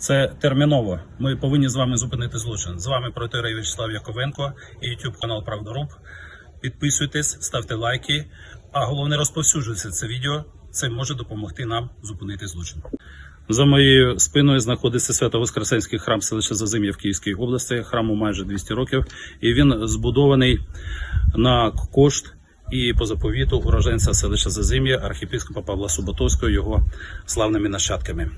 Це терміново. Ми повинні з вами зупинити злочин. З вами протирай Вячеслав Яковенко і YouTube канал Правдоруб. Підписуйтесь, ставте лайки, а головне розповсюджуйте це відео. Це може допомогти нам зупинити злочин. За моєю спиною знаходиться Свято-Воскресенський храм селища Зазим'я в Київській області. Храму майже 200 років, і він збудований на кошт і по заповіту уроженця селища Зазим'я, архіпіскопа Павла Суботовського, його славними нащадками.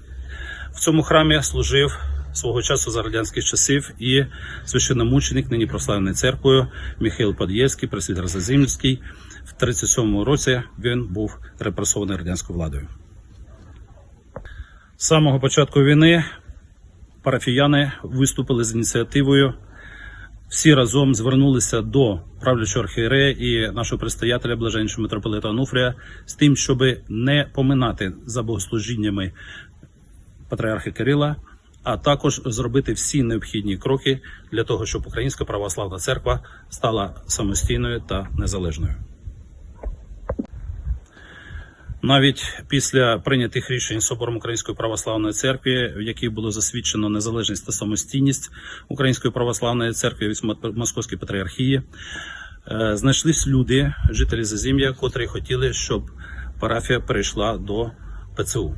В цьому храмі служив свого часу за радянських часів і священномученик, нині прославлений церквою Михайло Подєльський, пресвітер Зазимський. В 37-му році він був репресований радянською владою. З самого початку війни парафіяни виступили з ініціативою. Всі разом звернулися до правлячого архієрея і нашого предстоятеля, блаженнішого митрополита Ануфрія, з тим, щоб не поминати за богослужіннями патріарха Кирила, а також зробити всі необхідні кроки для того, щоб Українська православна церква стала самостійною та незалежною. Навіть після прийнятих рішень Собором Української православної церкви, в яких було засвідчено незалежність та самостійність Української православної церкви від Московської патріархії, е, знайшлись люди, жителі Зазім'я, котрі хотіли, щоб парафія перейшла до ПЦУ.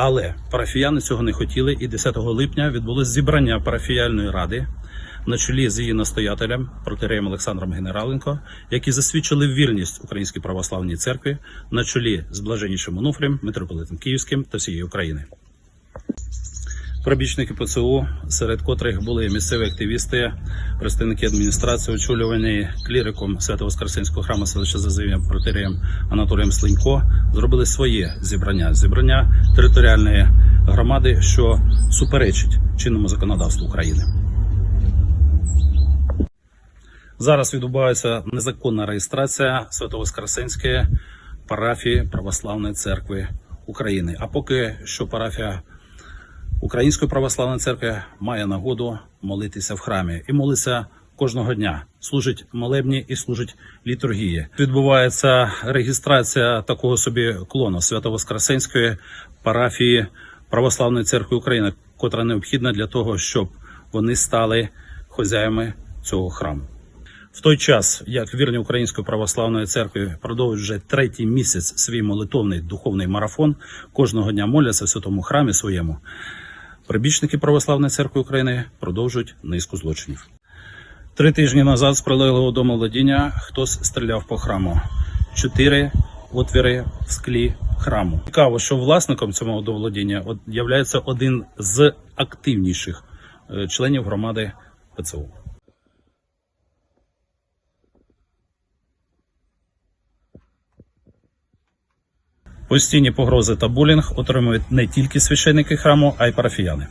Але парафіяни цього не хотіли, і 10 липня відбулось зібрання парафіяльної ради на чолі з її настоятелем протиреєм Олександром Генераленко, які засвідчили вірність Українській православній церкві на чолі з блаженнішим Онуфрем, митрополитом Київським та всієї України. Прибічники ПЦУ, серед котрих були місцеві активісти, представники адміністрації, очолювані кліриком Свято-Воскресенського храму селища Зазив'я протиреєм Анатолієм Слинько, зробили своє зібрання зібрання територіальної громади, що суперечить чинному законодавству України. Зараз відбувається незаконна реєстрація Свято-Воскресенської парафії Православної церкви України. А поки що парафія Української православної церкви має нагоду молитися в храмі і молиться кожного дня. Служить молебні і служить літургії. Відбувається реєстрація такого собі клону Свято-Воскресенської парафії Православної церкви України, котра необхідна для того, щоб вони стали хозяями цього храму. В той час, як вірні Української православної церкви продовжують вже третій місяць свій молитовний духовний марафон, кожного дня моляться в святому храмі своєму. Прибічники Православної церкви України продовжують низку злочинів. Три тижні назад з прилеглого домовладіння хтось стріляв по храму. Чотири отвіри в склі храму. Цікаво, що власником цього домовладіння є один з активніших е, членів громади ПЦУ. Постійні погрози та булінг отримують не тільки священники храму, а й парафіяни.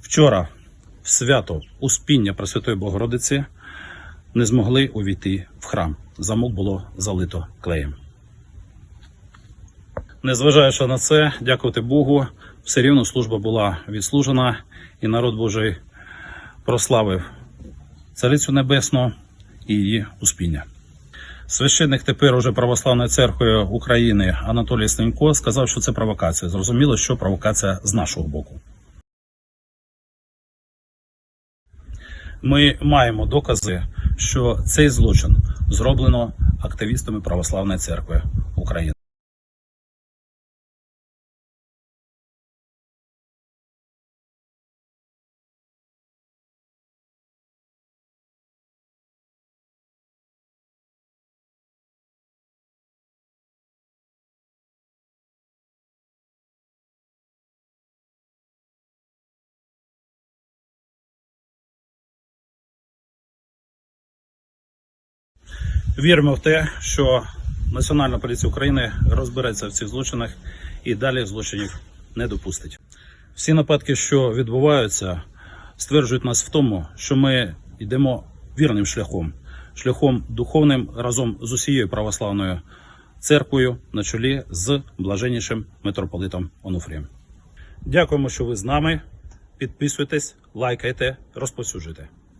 Вчора в свято Успіння Пресвятої Богородиці не змогли увійти в храм. Замок було залито клеєм. Незважаючи на це, дякувати Богу, все рівно служба була відслужена, і народ Божий прославив Царицю Небесну і її успіння. Священник тепер уже Православної церкви України Анатолій Станько сказав, що це провокація. Зрозуміло, що провокація з нашого боку. Ми маємо докази, що цей злочин зроблено активістами Православної церкви України. Віримо в те, що Національна поліція України розбереться в цих злочинах і далі злочинів не допустить. Всі нападки, що відбуваються, стверджують нас в тому, що ми йдемо вірним шляхом, шляхом духовним разом з усією православною церквою на чолі з блаженнішим митрополитом Онуфрієм. Дякуємо, що ви з нами. Підписуйтесь, лайкайте, розповсюджуйте.